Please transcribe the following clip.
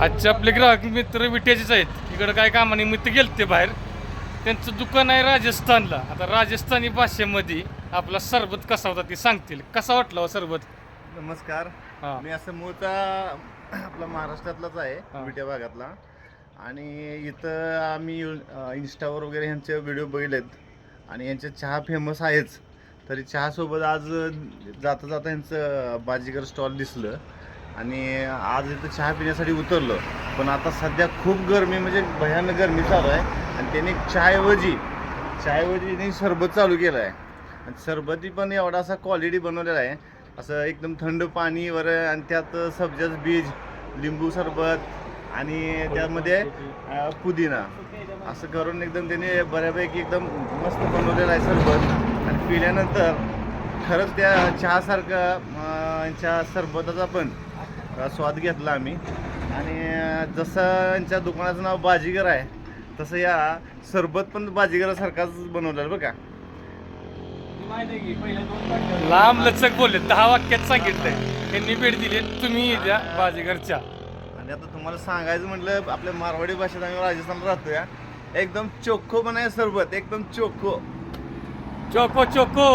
आजचे आपले ग्राहक मित्र विट्याचेच आहेत. इकडं काय कामानिमित्त गेले ते बाहेर. त्यांचं दुकान आहे राजस्थानला. आता राजस्थानी भाषेमध्ये आपला सरबत कसा होता ते सांगतील. कसा वाटला हो सरबत? नमस्कार. हा. मी असं मूळचा आपला महाराष्ट्रातलाच हा. आहे विट्या भागातला. आणि इथं आम्ही इन्स्टावर वगैरे ह्यांचे व्हिडिओ बघितलेत. आणि यांचे चहा फेमस आहेच. तरी चहासोबत आज जाता जाता यांचं बाजीगर स्टॉल दिसलं. आणि आज इथं चहा पिण्यासाठी उतरलो. पण आता सध्या खूप गरमी म्हणजे भयानक गरमी चालू आहे. आणि त्यांनी चहाऐवजी चहाऐवजी त्यांनी सरबत चालू केलं आहे. आणि सरबती पण एवढा असा क्वालिटी बनवलेला आहे. असं एकदम थंड पाणी वर आणि त्यात सब्जाचं बीज लिंबू सरबत आणि त्यामध्ये पुदिना. असं करून एकदम त्याने बऱ्यापैकी एकदम मस्त बनवलेलं आहे सरबत. आणि पिल्यानंतर खरंच त्या चहासारखं चहा सरबताचा पण स्वाद घेतला आम्ही. आणि जसं यांच्या दुकानाचं नाव बाजीगर आहे तसं या सरबत पण बाजीगरासारखाच बनवलेलं बरं का लांब लचक बोलले दहा वाक्यात सांगितलंय. त्यांनी भेट दिली तुम्ही द्या बाजीगरच्या. आणि आता तुम्हाला सांगायचं म्हटलं आपल्या मारवाडी भाषेत आम्ही राजस्थानला राहतो या एकदम चोखो बनाय सरबत एकदम चोखो. Choco choco